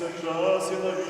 повсякчас і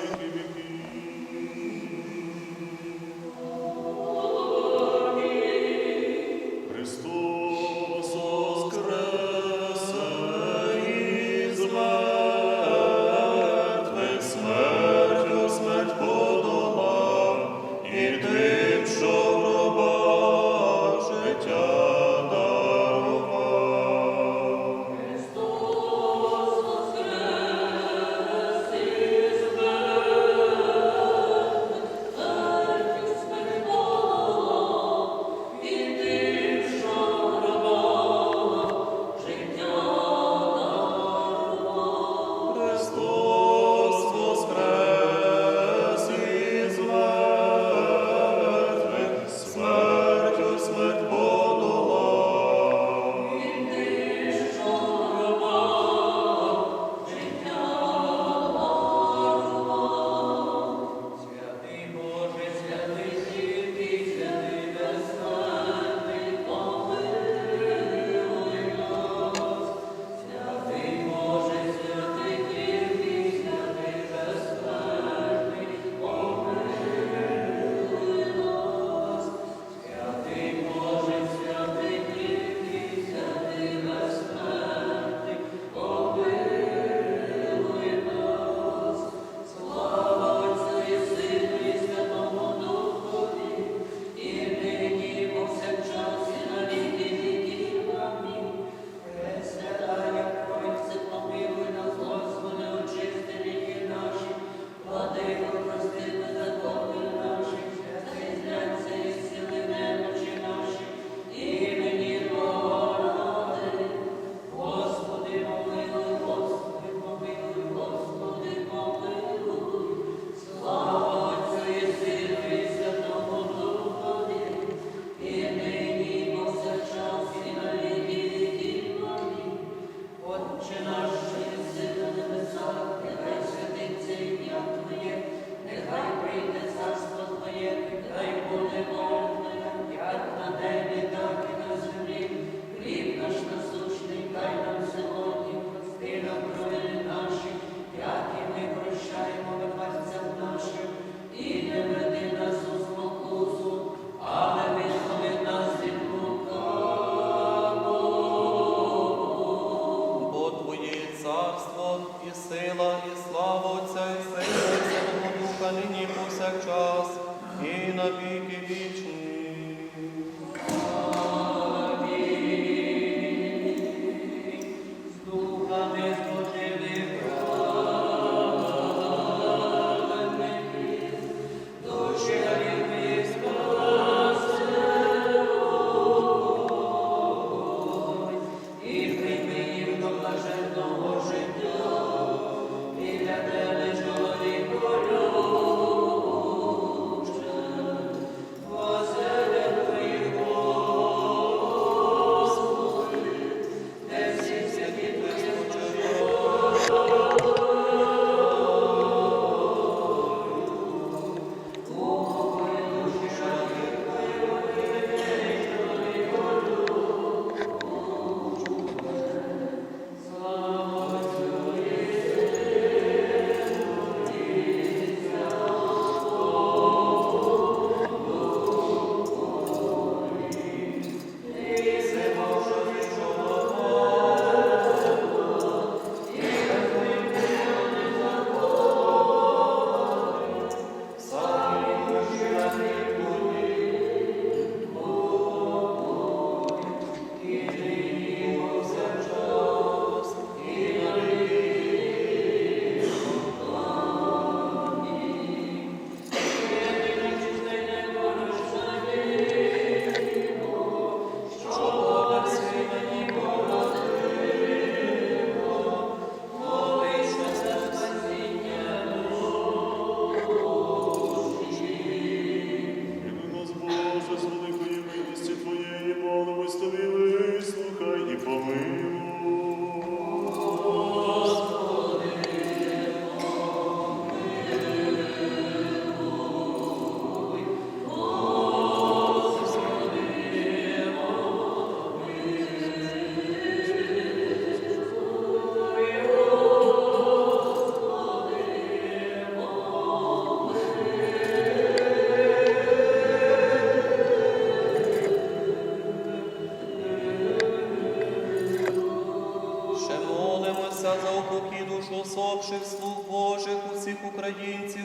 усопших слуг Божих усіх українців,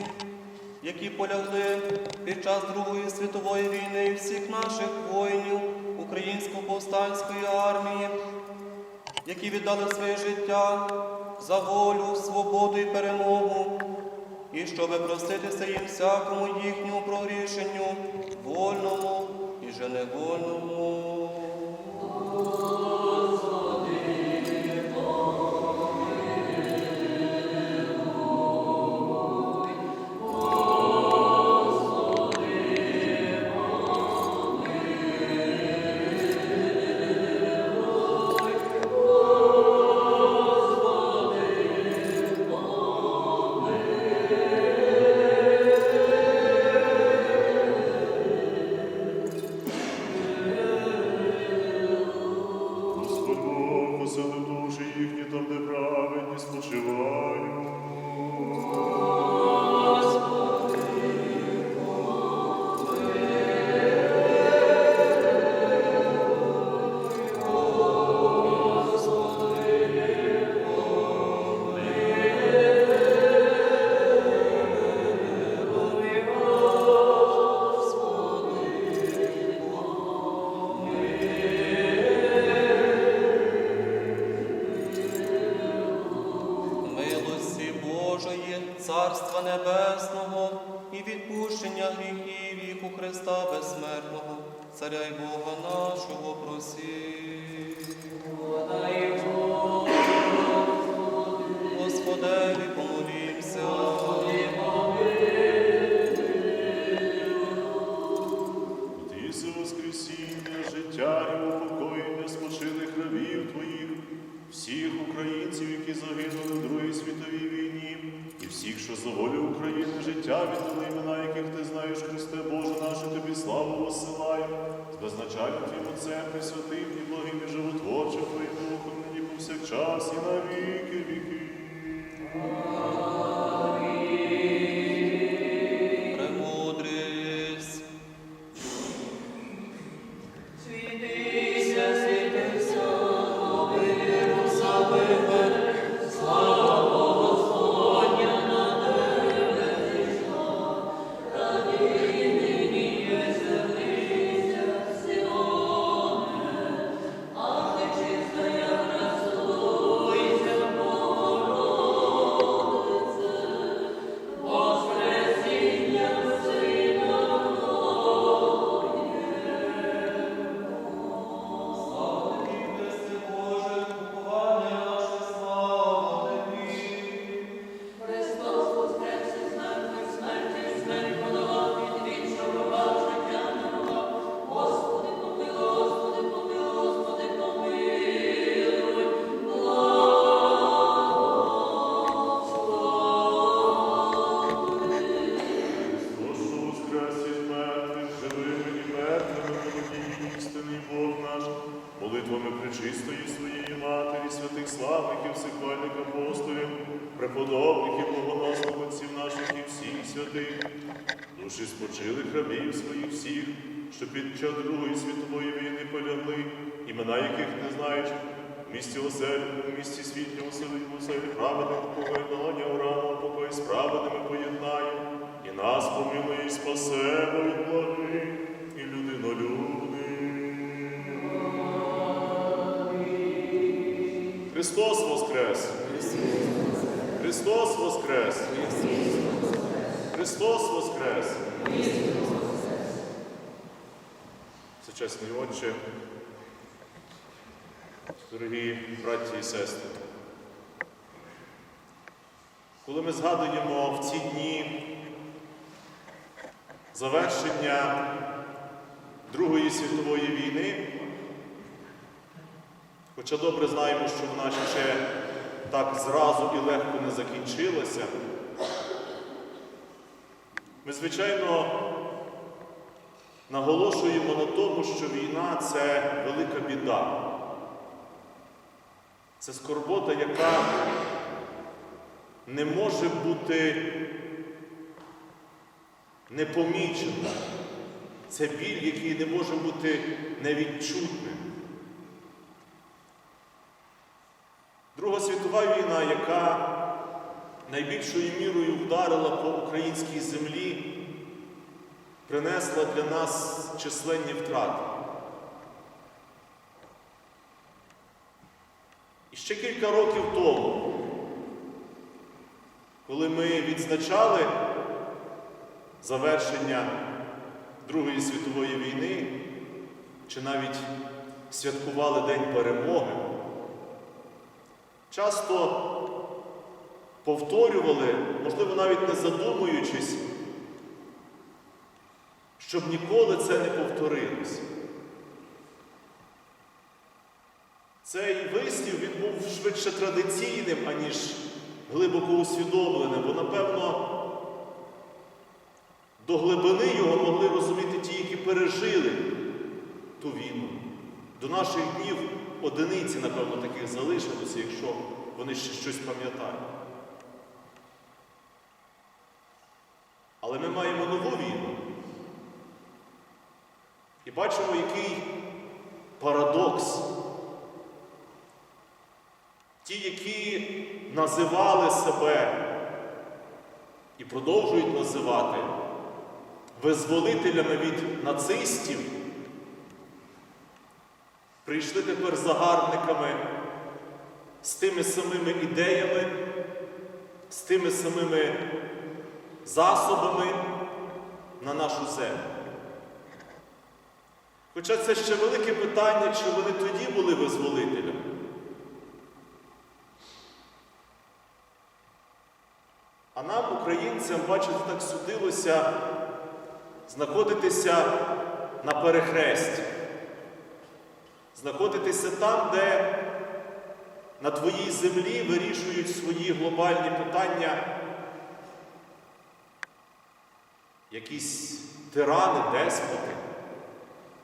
які полягли під час Другої світової війни і всіх наших воїнів Українсько-повстанської армії, які віддали своє життя за волю, свободу і перемогу, і щоб проститися їм всякому їхньому прогрішенню, вольному і же і відпущення гріхів їх у Христа безсмертного, Царя й Бога нашого просі. Господеві помолімся. Тіси воскресіння, життя і упокоєння спочилих рабів Твоїх, всіх українців, які загинули в Другій світовій війні, і всіх, що за волю України життя віддали імена, яких ти знаєш, Христе Боже наше, тобі славу посилаю, з безначальним Твоїм Отцем, Пресвятим і благим і животворчим Твоїм Духом, нині повсякчас і на віки віки. Душі спочилих своїх всіх, що під час Другої світової війни полягли, імена яких не знаєш, в місті оселі, в місті світлі оселі, в оселі праведних покоєнання, урану покой з праведними поєднає, і нас помилує, і спасе, бо від благих, і людинолюбний. Христос Воскрес! Христос Воскрес! Христос Воскрес! Сучасний Отче, дорогі браті і сестри, коли ми згадуємо в ці дні завершення Другої світової війни, хоча добре знаємо, що вона ще так зразу і легко не закінчилася, ми, звичайно, наголошуємо на тому, що війна це велика біда. Це скорбота, яка не може бути непомічена. Це біль, який не може бути невідчутним. Друга світова війна, яка найбільшою мірою вдарила по українській землі, принесла для нас численні втрати. І ще кілька років тому, коли ми відзначали завершення Другої світової війни, чи навіть святкували День перемоги, часто повторювали, можливо, навіть не задумуючись, щоб ніколи це не повторилось. Цей вислів він був швидше традиційним, аніж глибоко усвідомленим, бо, напевно, до глибини його могли розуміти ті, які пережили ту війну. До наших днів одиниці, напевно, таких залишилося, якщо вони ще щось пам'ятають. Але ми маємо нову війну. І бачимо, який парадокс. Ті, які називали себе і продовжують називати визволителями від нацистів, прийшли тепер загарбниками з тими самими ідеями, з тими самими засобами на нашу землю. Хоча це ще велике питання, чи вони тоді були визволителями. А нам, українцям, бачите, так судилося знаходитися на перехресті, знаходитися там, де на твоїй землі вирішують свої глобальні питання якісь тирани, деспоти,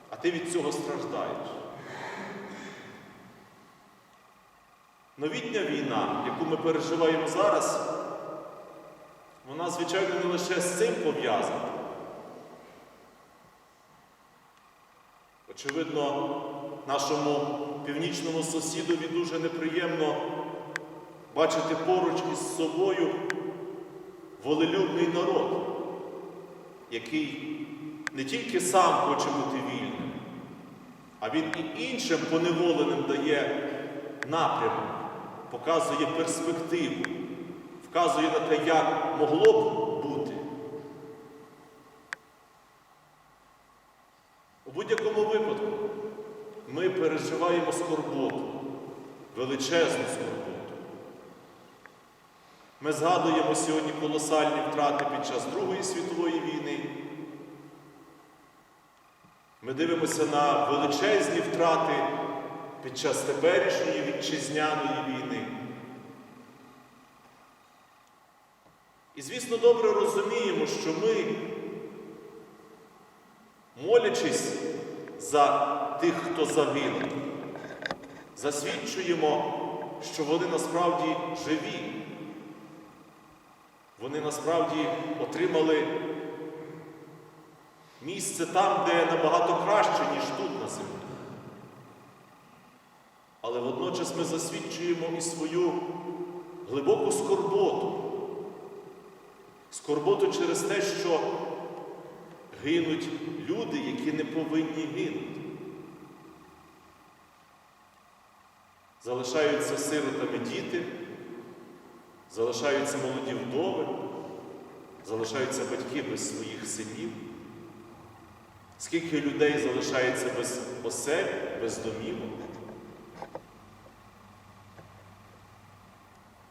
а ти від цього страждаєш. Новітня війна, яку ми переживаємо зараз, вона, звичайно, не лише з цим пов'язана. Очевидно, нашому північному сусідові дуже неприємно бачити поруч із собою волелюбний народ, який не тільки сам хоче бути вільним, а він і іншим поневоленим дає напрямок, показує перспективу, вказує на те, як могло б бути. У будь-якому випадку ми переживаємо скорботу, величезну згадуємо сьогодні колосальні втрати під час Другої світової війни. Ми дивимося на величезні втрати під час теперішньої вітчизняної війни. І, звісно, добре розуміємо, що ми, молячись за тих, хто загинув, засвідчуємо, що вони насправді живі. Вони насправді отримали місце там, де набагато краще, ніж тут на землі. Але водночас ми засвідчуємо і свою глибоку скорботу. Скорботу через те, що гинуть люди, які не повинні гинути. Залишаються сиротами діти, залишаються молоді вдови, залишаються батьки без своїх синів. Скільки людей залишається без осель, без домівок.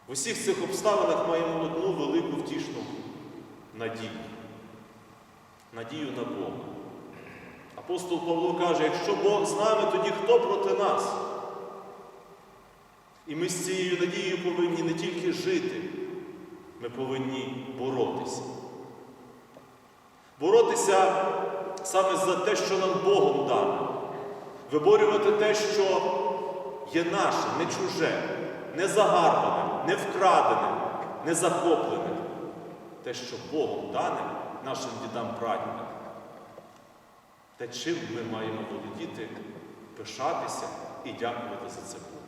В усіх цих обставинах маємо одну велику втішну надію. Надію на Бога. Апостол Павло каже, якщо Бог з нами, тоді хто проти нас? І ми з цією надією повинні не тільки жити, ми повинні боротися. Боротися саме за те, що нам Богом дано. Виборювати те, що є наше, не чуже, не загарбане, не вкрадене, не захоплене. Те, що Богом дане нашим дідам прадідам. Те, чим ми маємо володіти, пишатися і дякувати за це Богу.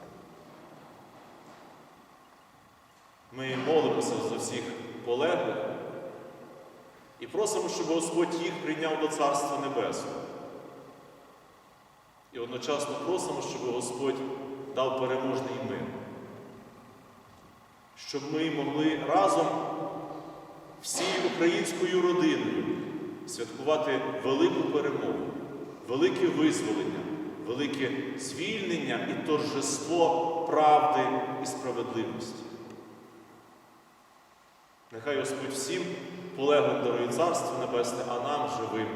Ми молимося за всіх полеглих і просимо, щоб Господь їх прийняв до Царства Небесного. І одночасно просимо, щоб Господь дав переможний мир, щоб ми могли разом всією українською родиною святкувати велику перемогу, велике визволення, велике звільнення і торжество правди і справедливості. Нехай Господь всім полеглим дарує Царство Небесне, а нам живим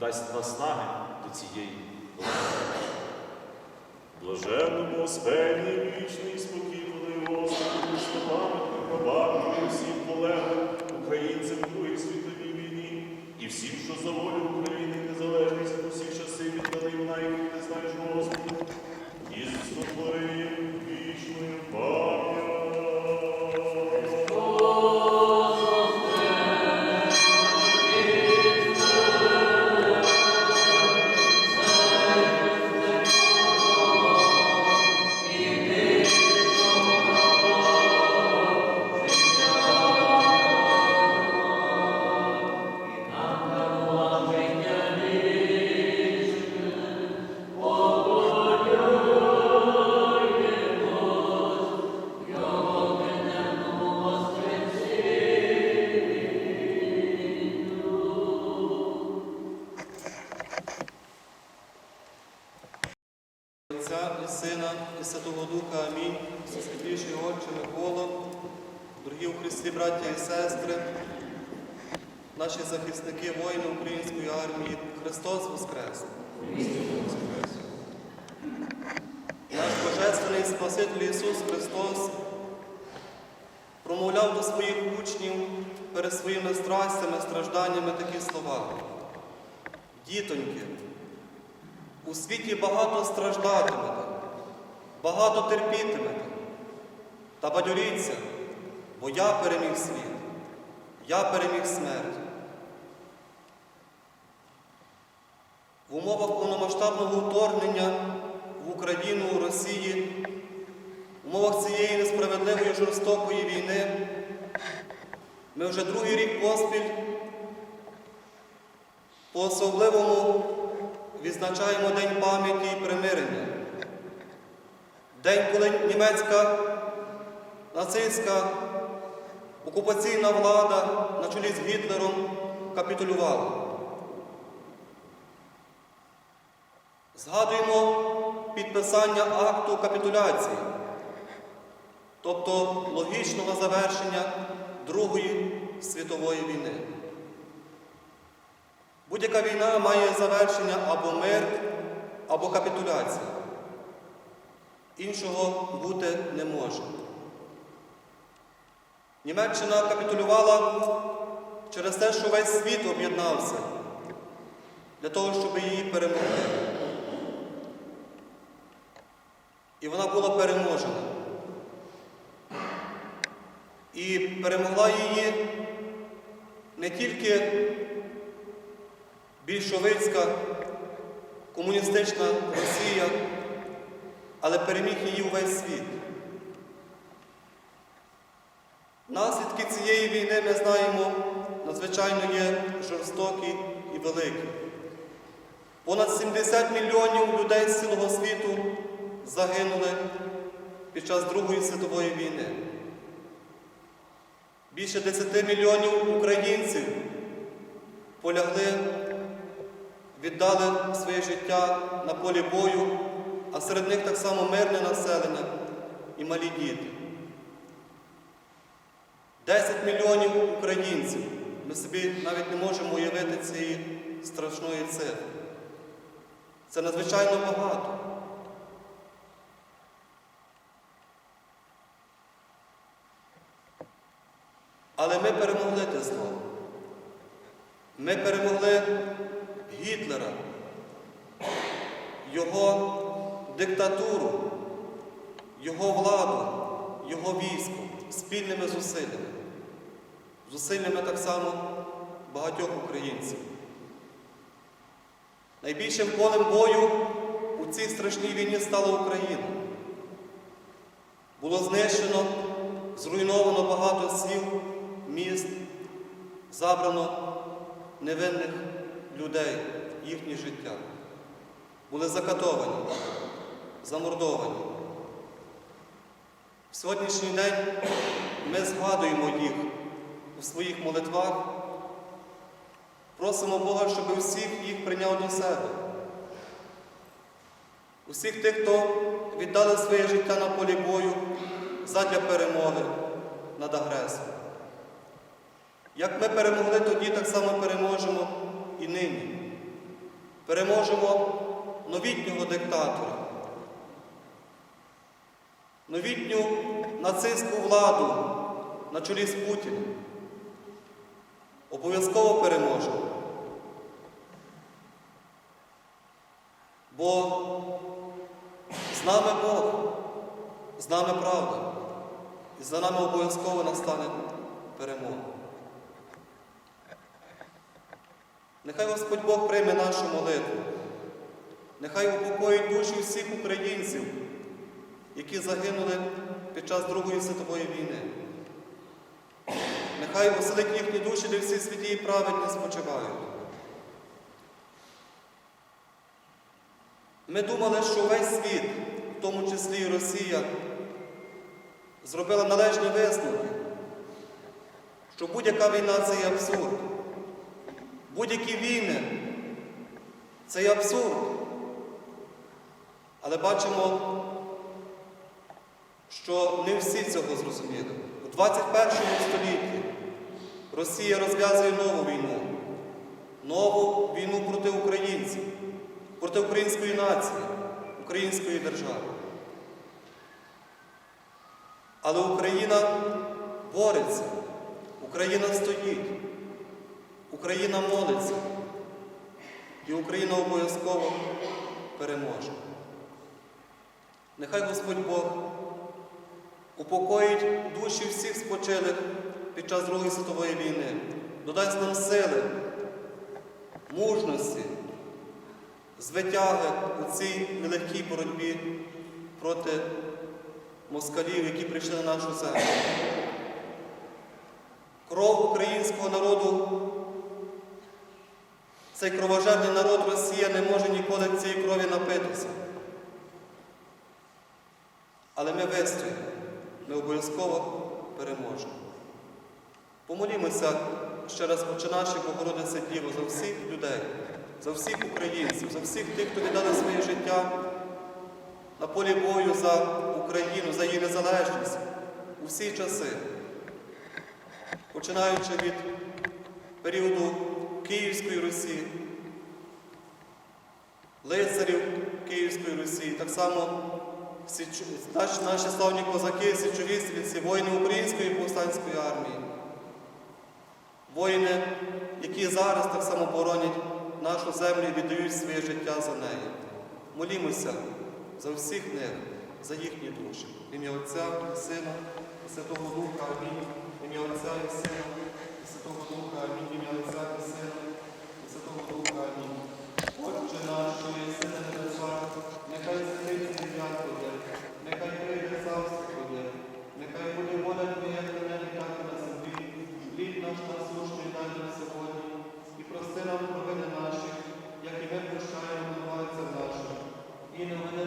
дасть наснаги до цієї боротьби. Блаженному Господі вічний спокій, воли що словами пробачує всім полеглим українцям Другій світовій війні і всім, що за волю України Святого Духа. Амінь. Всесвятіший Отче Миколо, дорогі у Христі, браття і сестри, наші захисники, воїни української армії, Христос Воскрес! Наш Божественний Спаситель Ісус Христос промовляв до своїх учнів перед своїми страстями, стражданнями такі слова. Дітоньки, у світі багато страждатимете, багато терпітимете. Та бадьоріться, бо я переміг світ, я переміг смерть. В умовах повномасштабного вторгнення в Україну, у Росії, в умовах цієї несправедливої жорстокої війни ми вже другий рік поспіль по-особливому відзначаємо День пам'яті і примирення. День, коли німецька нацистська окупаційна влада на чолі з Гітлером капітулювала. Згадуємо підписання акту капітуляції, тобто логічного завершення Другої світової війни. Будь-яка війна має завершення або мир, або капітуляція. Іншого бути не може. Німеччина капітулювала через те, що весь світ об'єднався для того, щоб її перемогти. І вона була переможена. І перемогла її не тільки більшовицька, комуністична Росія, але переміг її увесь світ. Наслідки цієї війни ми знаємо надзвичайно є жорстокі і великі. Понад 70 мільйонів людей з цілого світу загинули під час Другої світової війни. Більше 10 мільйонів українців полягли, віддали своє життя на полі бою, а серед них так само мирне населення і малі діти. 10 мільйонів українців. Ми собі навіть не можемо уявити цієї страшної цифри. Це надзвичайно багато. Але ми перемогли те зло. Ми перемогли Гітлера, його диктатуру, його владу, його військо спільними зусиллями, зусиллями так само багатьох українців. Найбільшим полем бою у цій страшній війні стала Україна. Було знищено зруйновано багато сіл, міст, забрано невинних людей, їхнє життя. Були закатовані, замордовані. В сьогоднішній день ми згадуємо їх у своїх молитвах, просимо Бога, щоб всіх їх прийняв до себе. Усіх тих, хто віддали своє життя на полі бою задля перемоги над агресором. Як ми перемогли тоді, так само переможемо і нині. Переможемо новітнього диктатора, новітню нацистську владу на чолі з Путіним. Обов'язково переможемо. Бо з нами Бог, з нами правда, і за нами обов'язково настане перемога. Нехай Господь Бог прийме нашу молитву. Нехай упокоїть душі всіх українців, які загинули під час Другої світової війни. Нехай оселить їхні душі, де всі святі і праведні спочивають. Ми думали, що весь світ, в тому числі і Росія, зробила належні висновки, що будь-яка війна це є абсурд. Будь-які війни це є абсурд. Але бачимо, що не всі цього зрозуміли. У 21 столітті Росія розв'язує нову війну, нову війну проти українців, проти української нації, української держави. Але Україна бореться, Україна стоїть, Україна молиться, і Україна обов'язково переможе. Нехай Господь Бог упокоїть душі всіх спочилих під час Другої світової війни, додасть нам сили, мужності, звитяги у цій нелегкій боротьбі проти москалів, які прийшли на нашу землю. Кров українського народу, цей кровожерний народ Росія не може ніколи цієї крові напитися. Але ми вистоїмо, ми обов'язково переможемо. Помолімося ще раз, Отче наші Богородице Діво, за всіх людей, за всіх українців, за всіх тих, хто віддали своє життя на полі бою за Україну, за її незалежність у всі часи, починаючи від періоду Київської Русі, лицарів Київської Русі, так само наші, славні козаки, січові стрільці, воїни Української повстанської армії, воїни, які зараз так само боронять нашу землю і віддають своє життя за неї. Молімося за всіх них, за їхні душі. Ім'я Отця і Сина і Святого Духа. Амінь. Ім'я Отця і Сина і Святого Духа. Амінь. Ім'я Отця і Сина і Святого Духа. Амінь. Отче наш, що єси на небесах, нехай святиться ім'я Твоє, нехай прийде царство Твоє, нехай буде воля Твоя на небі, так і на землі. Хліб наш насущний дай нам сьогодні, і прости нам провини наші, як і ми прощаємо винуватцям нашим. І не веди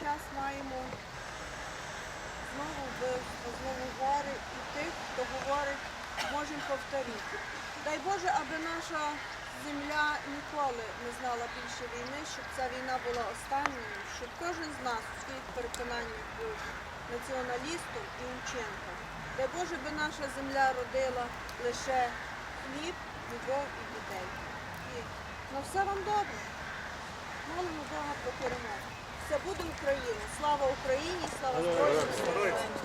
час маємо знову вбивство, знову гори і тих, хто говорить, можемо повторити. Дай Боже, аби наша земля ніколи не знала більше війни, щоб ця війна була останньою, щоб кожен з нас у своїх переконаннях був націоналістом і ученком. Дай Боже, би наша земля родила лише хліб, любов і дітей. І на все вам добре. Молимо Бога про перемогу. Все буде Україна. Слава Україні, слава Збройним.